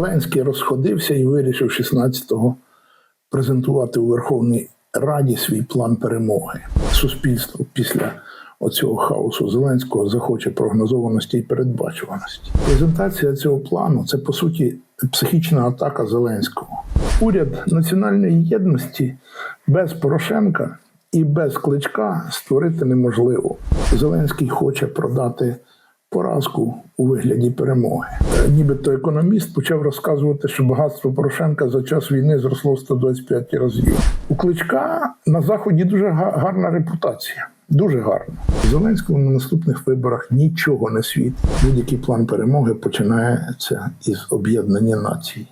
Зеленський розходився і вирішив 16-го презентувати у Верховній Раді свій план перемоги. Суспільство після оцього хаосу Зеленського захоче прогнозованості і передбачуваності. Презентація цього плану це по суті психічна атака Зеленського. Уряд національної єдності без Порошенка і без кличка створити неможливо. Зеленський хоче продати поразку у вигляді перемоги. Е, Нібито економіст почав розказувати, що багатство Порошенка за час війни зросло в 125 разів. У кличка на заході дуже гарна репутація. Дуже гарно. Зеленському на наступних виборах нічого не світить. Будь-який план перемоги починається із об'єднання нації.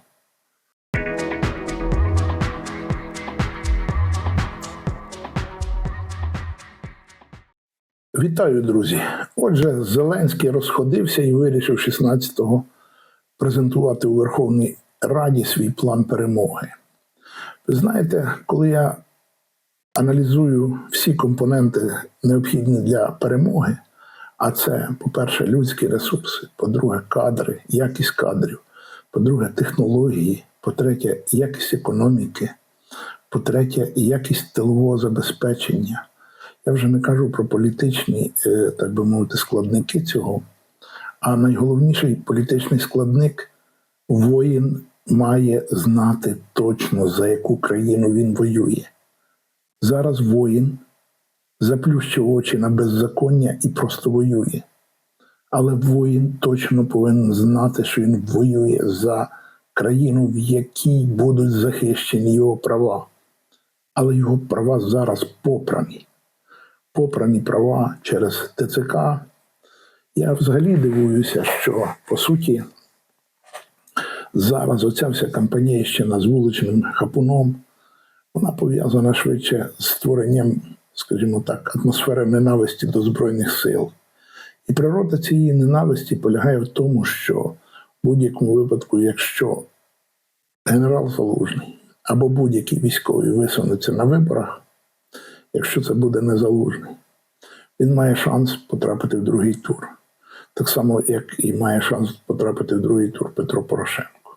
Вітаю, друзі. Отже, Зеленський розходився і вирішив 16-го презентувати у Верховній Раді свій план перемоги. Ви знаєте, коли я аналізую всі компоненти, необхідні для перемоги, а це, по-перше, людські ресурси, по-друге, кадри, якість кадрів, по-друге, технології, по-третє, якість економіки, по-третє, якість тилового забезпечення. Я вже не кажу про політичні, е, так би мовити, складники цього. А найголовніший політичний складник воїн має знати точно, за яку країну він воює. Зараз воїн заплющив очі на беззаконня і просто воює. Але воїн точно повинен знати, що він воює за країну, в якій будуть захищені його права. Але його права зараз попрані попрані права через ТЦК. Я взагалі дивуюся, що по суті зараз оця вся кампанійщина з вуличним хапуном, вона пов'язана швидше з створенням, скажімо так, атмосфери ненависті до Збройних сил. І природа цієї ненависті полягає в тому, що в будь-якому випадку, якщо генерал Залужний або будь-який військовий висунеться на виборах, якщо це буде незалужний, він має шанс потрапити в другий тур. Так само, як і має шанс потрапити в другий тур Петро Порошенко.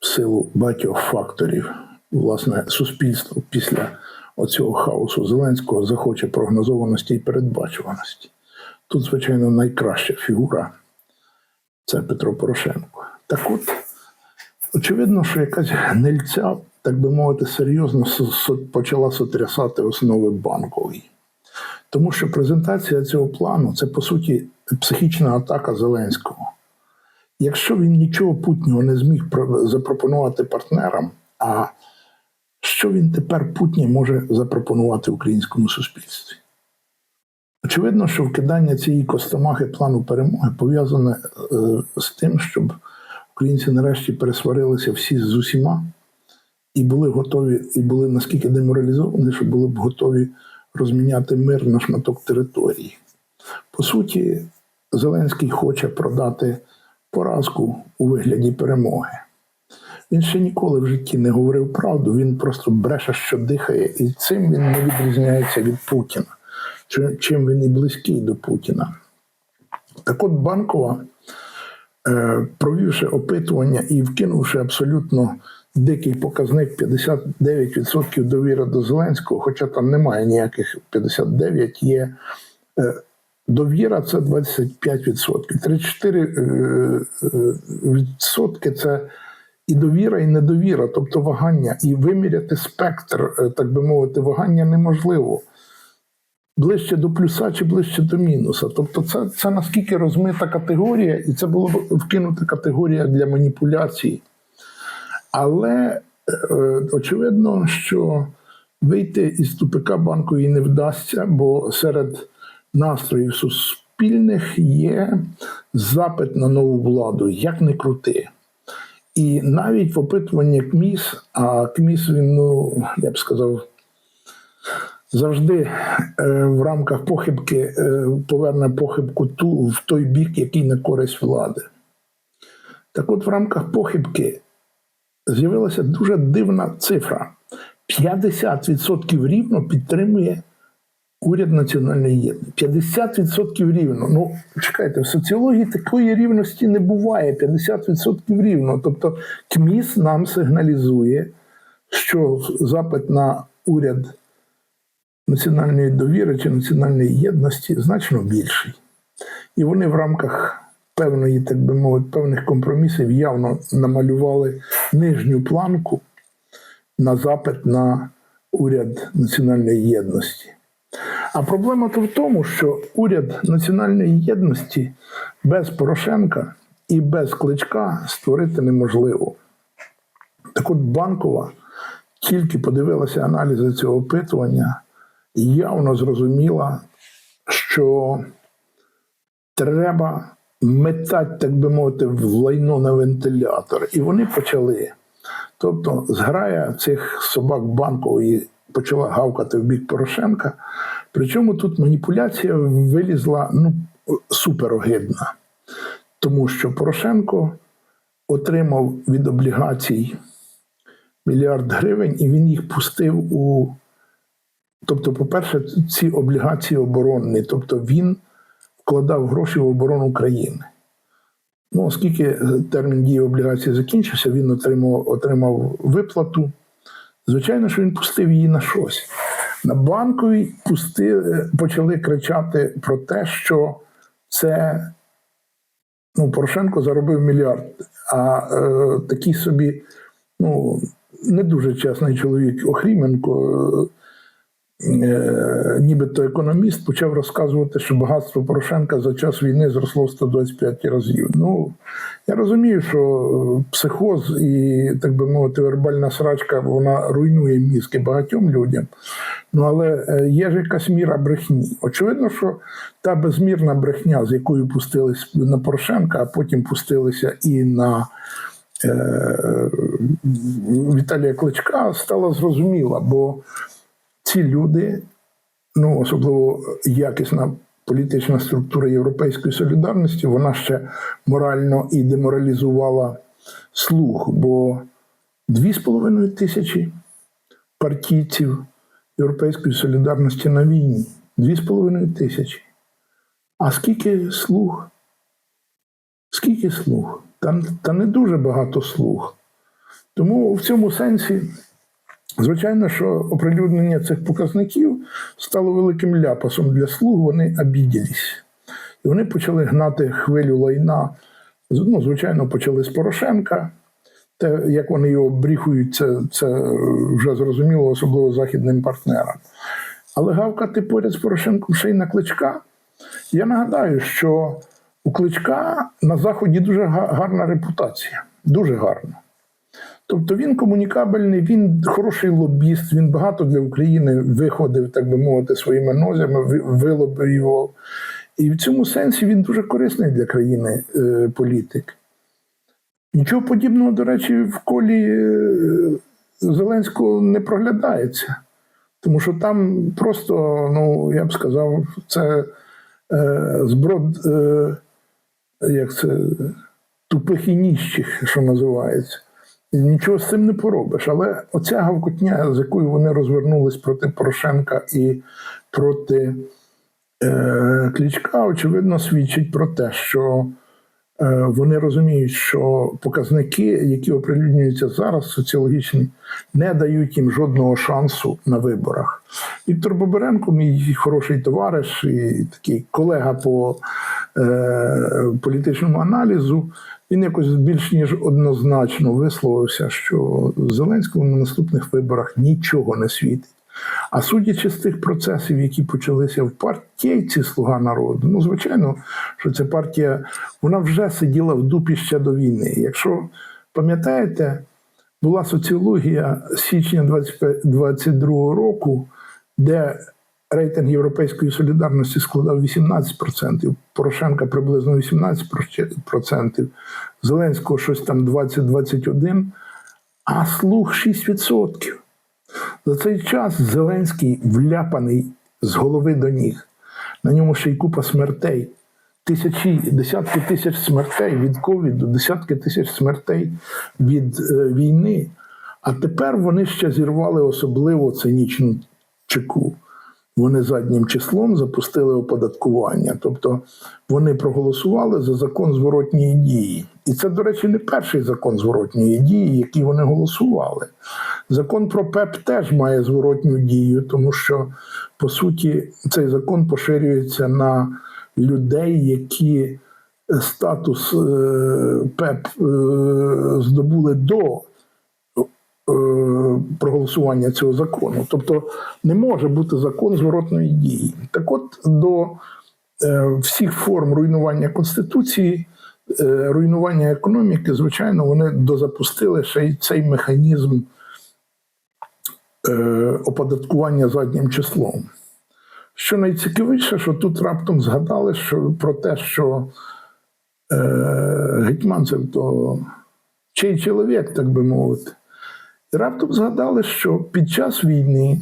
В силу багатьох факторів, власне, суспільство після оцього хаосу Зеленського захоче прогнозованості і передбачуваності. Тут, звичайно, найкраща фігура це Петро Порошенко. Так от, очевидно, що якась гнильця, так би мовити, серйозно почала сотрясати основи банкової. Тому що презентація цього плану це по суті психічна атака Зеленського. Якщо він нічого путнього не зміг запропонувати партнерам, а що він тепер путнє може запропонувати українському суспільстві? Очевидно, що вкидання цієї костомахи плану перемоги пов'язане е, з тим, щоб українці нарешті пересварилися всі з усіма і були готові, і були наскільки деморалізовані, що були б готові розміняти мир на шматок території. По суті, Зеленський хоче продати поразку у вигляді перемоги. Він ще ніколи в житті не говорив правду, він просто бреше, що дихає, і цим він не відрізняється від Путіна, чим він і близький до Путіна. Так от Банкова, е, провівши опитування і вкинувши абсолютно дикий показник 59% довіри до Зеленського, хоча там немає ніяких 59% є е, довіра це 25%. 34% е, е, це і довіра, і недовіра, тобто вагання, і виміряти спектр, так би мовити, вагання неможливо. Ближче до плюса чи ближче до мінуса. Тобто, це, це наскільки розмита категорія, і це було б вкинута категорія для маніпуляції. Але е, очевидно, що вийти із тупика банкової не вдасться, бо серед настроїв суспільних є запит на нову владу, як не крути. І навіть в опитуванні КМІС, а КМІС він, ну, я б сказав, завжди е, в рамках похибки е, поверне похибку ту в той бік, який на користь влади. Так от в рамках похибки з'явилася дуже дивна цифра: 50% рівно підтримує уряд національної єдності. 50% рівно. Ну, чекайте, в соціології такої рівності не буває. 50% рівно. Тобто КМІС нам сигналізує, що запит на уряд національної довіри чи національної єдності значно більший. І вони в рамках певної, так би мовити, певних компромісів явно намалювали нижню планку на запит на уряд національної єдності. А проблема то в тому, що уряд національної єдності без Порошенка і без кличка створити неможливо. Так от банкова тільки подивилася аналізи цього опитування і явно зрозуміла, що треба метати, так би мовити, в лайно на вентилятор. І вони почали. Тобто, зграя цих собак банкової почала гавкати в бік Порошенка. Причому тут маніпуляція вилізла ну, суперогидна. Тому що Порошенко отримав від облігацій мільярд гривень, і він їх пустив у. Тобто, по-перше, ці облігації оборонні, тобто він вкладав гроші в оборону країни. Ну, оскільки термін дії облігації закінчився, він отримав, отримав виплату. Звичайно, що він пустив її на щось. На банковій пусти, почали кричати про те, що це ну, Порошенко заробив мільярд. А е, такий собі, ну, не дуже чесний чоловік Охріменко, е, нібито економіст, почав розказувати, що багатство Порошенка за час війни зросло в 125 разів. Ну, я розумію, що психоз і, так би мовити, вербальна срачка вона руйнує мізки багатьом людям. Ну, але е, є ж якась міра брехні. Очевидно, що та безмірна брехня, з якою пустились на Порошенка, а потім пустилися і на е, Віталія Кличка, стала зрозуміла, бо ці люди, ну особливо якісна політична структура Європейської солідарності, вона ще морально і деморалізувала слух, бо 2,5 тисячі партійців Європейської солідарності на війні. 2,5 тисячі. А скільки слуг? Скільки слуг? Та, та не дуже багато слуг. Тому в цьому сенсі, звичайно, що оприлюднення цих показників стало великим ляпасом для слуг, вони обіділись. І вони почали гнати хвилю лайна. Ну, звичайно, почали з Порошенка. Те, як вони його бріхують, це, це вже зрозуміло, особливо західним партнерам. Але гавкати поряд з Порошенком ще й на кличка. Я нагадаю, що у кличка на Заході дуже гарна репутація. Дуже гарна. Тобто він комунікабельний, він хороший лобіст, він багато для України виходив, так би мовити, своїми нозями, вилобив. І в цьому сенсі він дуже корисний для країни е, політик. Нічого подібного, до речі, в колі е, Зеленського не проглядається. Тому що там просто, ну, я б сказав, це е, зброд, е, як це, тупих і ніщих, що називається. Нічого з цим не поробиш. Але оця гавкотня, з якою вони розвернулись проти Порошенка і проти е, Клічка, очевидно, свідчить про те, що е, вони розуміють, що показники, які оприлюднюються зараз, соціологічні, не дають їм жодного шансу на виборах. Віктор Боберенко, мій хороший товариш і такий колега по е, політичному аналізу, він якось більш ніж однозначно висловився, що Зеленському на наступних виборах нічого не світить. А судячи з тих процесів, які почалися в партійці Слуга народу, ну звичайно, що ця партія вона вже сиділа в дупі ще до війни. Якщо пам'ятаєте, була соціологія січня 2022 року, де рейтинг Європейської солідарності складав 18%, Порошенка приблизно 18%, Зеленського щось там 20-21%, а слух 6%. За цей час Зеленський вляпаний з голови до ніг. На ньому ще й купа смертей. Тисячі, десятки тисяч смертей від ковіду, десятки тисяч смертей від е, війни. А тепер вони ще зірвали особливо цинічну чеку. Вони заднім числом запустили оподаткування. Тобто вони проголосували за закон зворотньої дії. І це, до речі, не перший закон зворотньої дії, який вони голосували. Закон про ПЕП теж має зворотню дію, тому що, по суті, цей закон поширюється на людей, які статус е, ПЕП е, здобули до е, проголосування цього закону. Тобто не може бути закон зворотної дії. Так от до е, всіх форм руйнування Конституції, е, руйнування економіки, звичайно, вони дозапустили ще й цей механізм е, оподаткування заднім числом. Що найцікавіше, що тут раптом згадали що, про те, що е, Гетьманцев то чий чоловік, так би мовити. І раптом згадали, що під час війни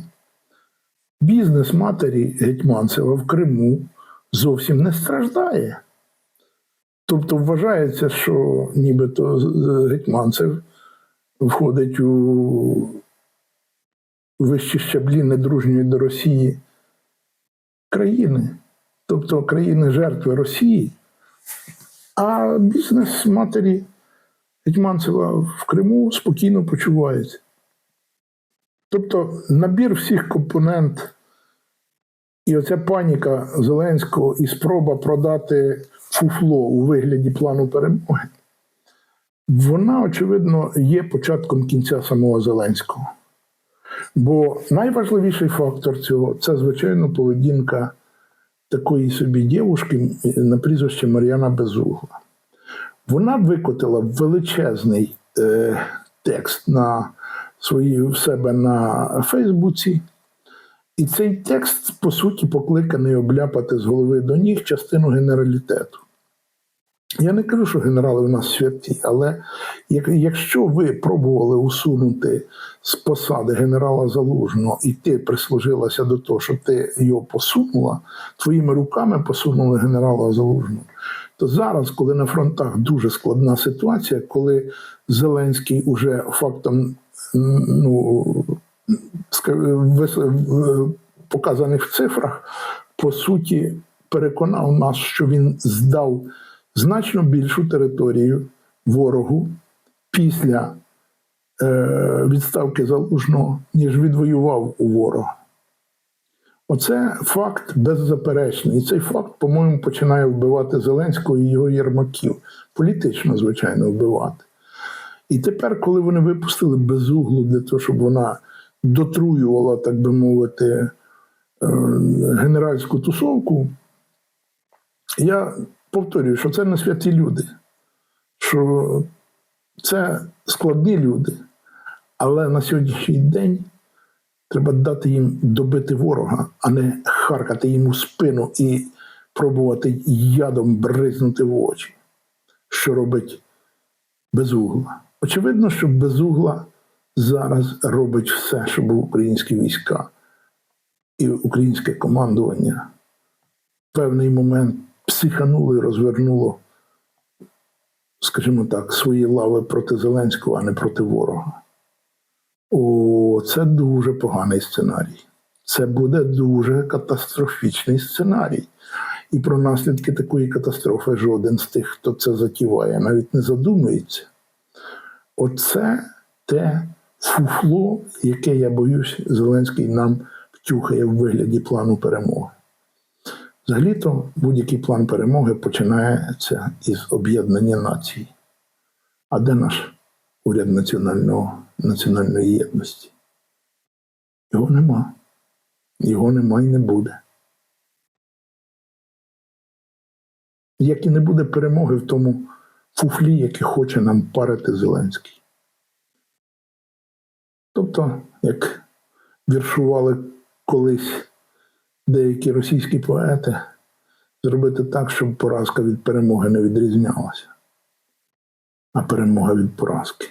бізнес матері Гетьманцева в Криму зовсім не страждає. Тобто вважається, що нібито Гетьманцев входить у вищі щаблі недружньої до Росії країни, тобто країни жертви Росії, а бізнес матері Гетьманцева в Криму спокійно почувається. Тобто набір всіх компонент і оця паніка Зеленського і спроба продати фуфло у вигляді плану перемоги, вона, очевидно, є початком кінця самого Зеленського. Бо найважливіший фактор цього це, звичайно, поведінка такої собі дівушки на прізвище Мар'яна Безугла. Вона викотила величезний е, текст на свої, в себе на Фейсбуці. І цей текст, по суті, покликаний обляпати з голови до ніг частину генералітету. Я не кажу, що генерали у нас святі, але як, якщо ви пробували усунути з посади генерала Залужного, і ти прислужилася до того, щоб ти його посунула, твоїми руками посунули генерала Залужного, то зараз, коли на фронтах дуже складна ситуація, коли Зеленський уже фактом ну, в- в цифрах, по суті, переконав нас, що він здав значно більшу територію ворогу після е, відставки залужного, ніж відвоював у ворога. Оце факт беззаперечний. І цей факт, по-моєму, починає вбивати Зеленського і його єрмаків. Політично, звичайно, вбивати. І тепер, коли вони випустили безуглу для того, щоб вона дотруювала, так би мовити, е, генеральську тусовку, я повторюю, що це не святі люди, що це складні люди, але на сьогоднішній день треба дати їм добити ворога, а не харкати йому в спину і пробувати ядом бризнути в очі, що робить безугла. Очевидно, що безугла зараз робить все, щоб українські війська і українське командування в певний момент психануло і розвернуло, скажімо так, свої лави проти Зеленського, а не проти ворога. Це дуже поганий сценарій. Це буде дуже катастрофічний сценарій. І про наслідки такої катастрофи жоден з тих, хто це затіває, навіть не задумується. Оце те фуфло, яке, я боюсь, Зеленський нам втюхає в вигляді плану перемоги. Взагалі-то будь-який план перемоги починається із об'єднання націй. А де наш уряд національного, національної єдності? Його нема. Його нема і не буде. Як і не буде перемоги в тому фуфлі, який хоче нам парити Зеленський. Тобто, як віршували колись деякі російські поети, зробити так, щоб поразка від перемоги не відрізнялася, а перемога від поразки.